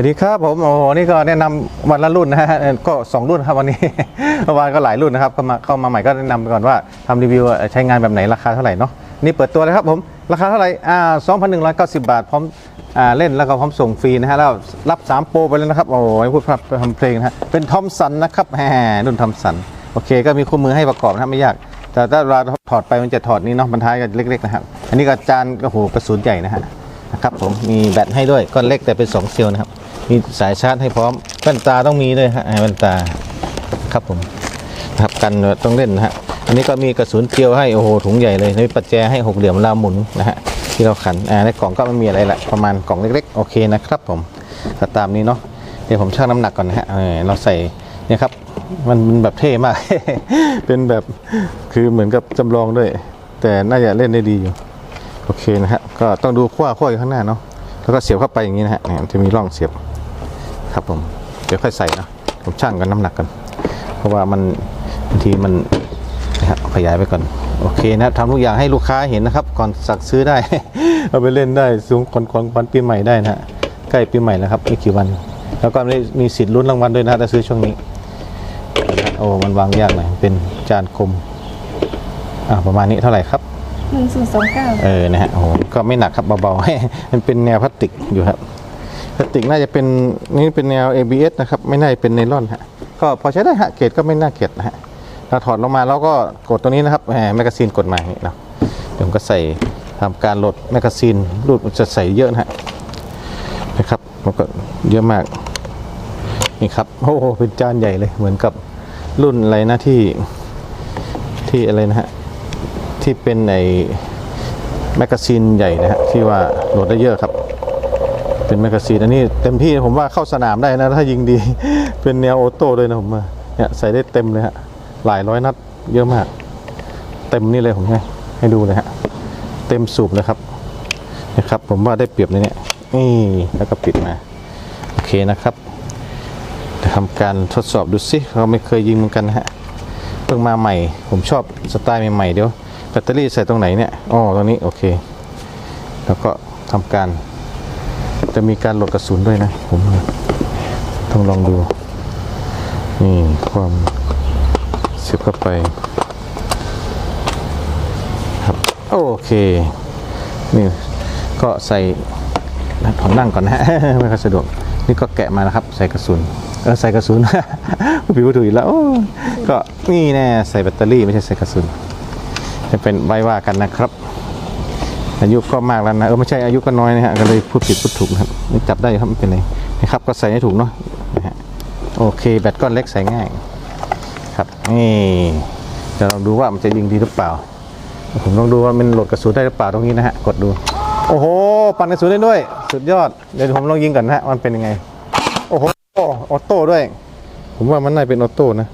วัสดีครับผมโอ้โหนี่ก็แนะนำวันละรุ่นนะฮะก็สองรุ่นครับวันนี้เมื่อวานก็หลายรุ่นนะครับเข้ามาเข้ามาใหม่ก็แนะนำไปก่อนว่าทำรีวิวใช้งานแบบไหนราคาเท่าไหร่เนาะนี่เปิดตัวเลยครับผมราคาเท่าไหร่อ่า2,190บาทพร้อมอ่าเล่นแล้วก็พร้อมส่งฟรีนะฮะแล้วรับ3โปรไปเลยนะครับโอ้ยพูดครับทำเพลงนะฮะเป็นทอมสันนะครับแหมรุ่นทอมสันโอเคก็มีคู่มือให้ประกอบนะไม่ยากแต่ถ้าเราถอดไปมันจะถอดนี่เนาะบรรท้ายกันเล็กๆนะครับอันนี้ก็จานโอ้โหกระสุนใหญ่นะฮะนะครับผมมีแบตให้ด้วยก้อนเล็กแต่เป็น2เซลล์นะครับ มีสายชาร์จให้พร้อมแว่นตาต้องมีด้วยฮะแว่นตาครับผมครับกันต้องเล่นนะฮะอันนี้ก็มีกระสุนเกลียวให้โอ้โหถุงใหญ่เลยมีปัจแจให้หกเหลี่ยมลาหมุนนะฮะที่เราขันอ่าในกล่องก็ไม่มีอะไรละประมาณกล่องเล็กๆโอเคนะครับผมก็ตามนี้เนาะเดี๋ยวผมชั่งน้ำหนักก่อนนะฮะเออเราใส่เนี่ยครับมันมันแบบเท่มาก เป็นแบบคือเหมือนกับจำลองด้วย แต่น่าจะเล่นได้ดีอยู่โอเคนะฮะก็ต้องดูขั้วขั้วอยู่ข้างหน้าเนาะแล้วก็เสียบเข้าไปอย่างนี้นะฮะจะมีร่องเสียบ ครับผมเดี๋ยวค่อยใส่นะผมช่างกันน้ำหนักกัน เพราะว่ามันบางทีมันนะฮะขยายไปก่อนโอเคนะทำทุกอย่างให้ลูกค้าเห็นนะครับ ก่อนสั่งซื้อได้ เอาไปเล่นได้สูงก่อนก่อนวันปีใหม่ได้นะฮะใกล้ปีใหม่แล้วครับไม่กี่วัน แล้วก็ได้มีสิทธิ์ลุ้นรางวัลด้วยนะฮะถ้าซื้อช่วงนี้โอ้มันวางยากหน่อยเป็นจานคมอ่าประมาณนี้เท่าไหร่ครับหนึ่งศูนย์สองเก้าเออนะฮะโอ้โหก็ไม่หนักครับเบาๆมันเป็นแนวพลาสติกอยู่ครับ พลาสติกน่าจะเป็นนี่เป็นแนว ABS นะครับไม่น่าจะเป็นไนลอนฮะก็พอใช้ได้ฮะเกรดก็ไม่น่าเกลียดนะฮะเราถอดลงมาแล้วก็กดตัวนี้นะครับแหมแมกกาซีนกดมาอย่างนี้เนาะเดี๋ยวผมก็ใส่ทำการโหลดแมกกาซีนรูดมันจะใส่เยอะนะฮะนะครับมันก็เยอะมากนี่ครับโอ้โหเป็นจานใหญ่เลยเหมือนกับรุ่นอะไรนะที่ที่อะไรนะฮะที่เป็นในแมกกาซีนใหญ่นะฮะที่ว่าโหลดได้เยอะครับ เป็นแมกกาซีนอันนี้เต็มที่ผมว่าเข้าสนามได้นะ ถ้ายิงดี เป็นแนวออโต้ด้วยนะผมเนี่ยใส่ได้เต็มเลยฮะหลายร้อยนัดเยอะมาก เต็มนี่เลยผมให้ให้ดูเลยฮะเต็มสูบเลยครับนะครับ ผมว่าได้เปรียบในเนี้นี่แล้วก็ปิดมาโอเคนะครับจะทำการทดสอบดูสิเราไม่เคยยิงเหมือนกันฮะเพิ่งมาใหม่ ผมชอบสไตล์ใหม่ๆเดี๋ยวแบตเตอรี่ใส่ตรงไหนเนี่ยอ๋อตรงนี้โอเค แล้วก็ทำการ จะมีการโหลดกระสุนด้วยนะ ผมต้องลองดู นี่ความเสียบเข้าไป ครับ โอเค นี่ก็ใส่ถอนนั่งก่อนนะ ไม่ค่อยสะดวก นี่ก็แกะมานะครับ ใส่กระสุนเออใส่กระสุนผิวถูกอีกแล้วก็นี่แน่ใส่แบตเตอรี่ไม่ใช่ใส่กระสุนจะเป็นไว้ว่ากันนะครับ อายุก็มากแล้วนะเออไม่ใช่อายุก็น้อยนะฮะก็เลยพูดผิดพูดถูกนะครับนี่จับได้ครับไม่เป็นไรนะครับก็ใส่ให้ถูกเนาะนะฮะโอเคแบตก้อนเล็กใส่ง่ายครับนี่เดี๋ยวเราดูว่ามันจะยิงดีหรือเปล่า ผมลองดูว่ามันโหลดกระสุนได้หรือเปล่าตรงนี้นะฮะกดดู โอ้โหปั่นกระสุนได้ด้วย สุดยอดเดี๋ยวผมลองยิงก่อนนะฮะมันเป็นยังไงโอ้โหออโต้ด้วย ผมว่ามันน่าเป็นออโต้นะ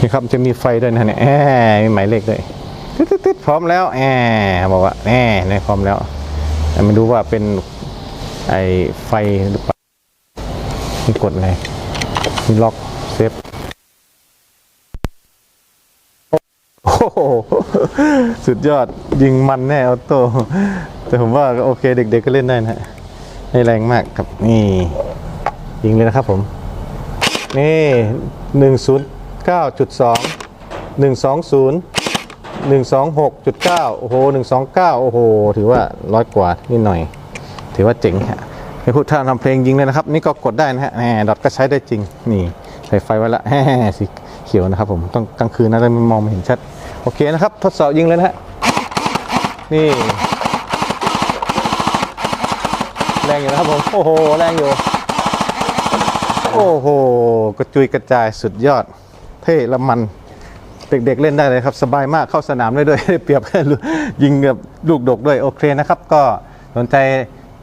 นี่ครับจะมีไฟด้วยนะเนี่ยแหมมีหมายเลขด้วยตึ๊ดพร้อมแล้วแหมบอกว่าแหมเนี่พร้อมแล้วแต่ไม่รู้ว่าเป็นไอไฟหรือเปล่านี่กดไงนี่ล็อกเซฟโอ้โหสุดยอดยิงมันแน่ออโต้แต่ผมว่าโอเคเด็กๆก็เล่นได้นะฮะไม่แรงมากครับนี่ยิงเลยนะครับผมนี่หนึ่งศูนย์ เก้าจุดสองหนึ่งสองศูนย์หนึ่งสองหกจุดเก้าโอ้โหหนึ่งสองเก้าโอ้โห ถือว่าร้อยกว่านิดหน่อย ถือว่าเจ๋งฮะให้พูดท่าทำเพลงยิงเลยนะครับ นี่ก็กดได้นะฮะแหมดอทก็ใช้ได้จริง นี่ใส่ไฟไว้ละแหมสีเขียวนะครับผมต้องกลางคืนนะจะมองไม่เห็นชัด โอเคนะครับ ทดสอบยิงเลยนะฮะ นี่ แรงอยู่นะครับผม โอ้โห แรงอยู่ โอ้โห กระจุยกระจายสุดยอด เท่ละมัน เด็กๆเล่นได้เลยครับ สบายมากเข้าสนามได้ด้วยเปรียบยิงแบบลูกดกด้วยโอเคนะครับ ก็สนใจ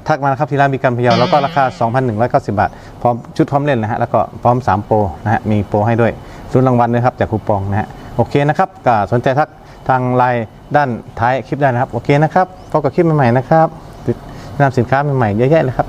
ทักมานะครับที่ร้านมีการพยาแล้วก็ราคา 2,190 บาท พร้อมชุดพร้อมเล่นนะฮะแล้วก็พร้อม 3 โปรนะฮะมีโปรให้ด้วยรุ่นรางวัลด้วยครับจากคูปองนะฮะโอเคนะครับก็สนใจทักทางไลน์ด้านท้ายคลิปได้นะครับ โอเคนะครับพบกับคลิปใหม่ๆนะครับนำสินค้าใหม่ๆเยอะแยะเลยครับ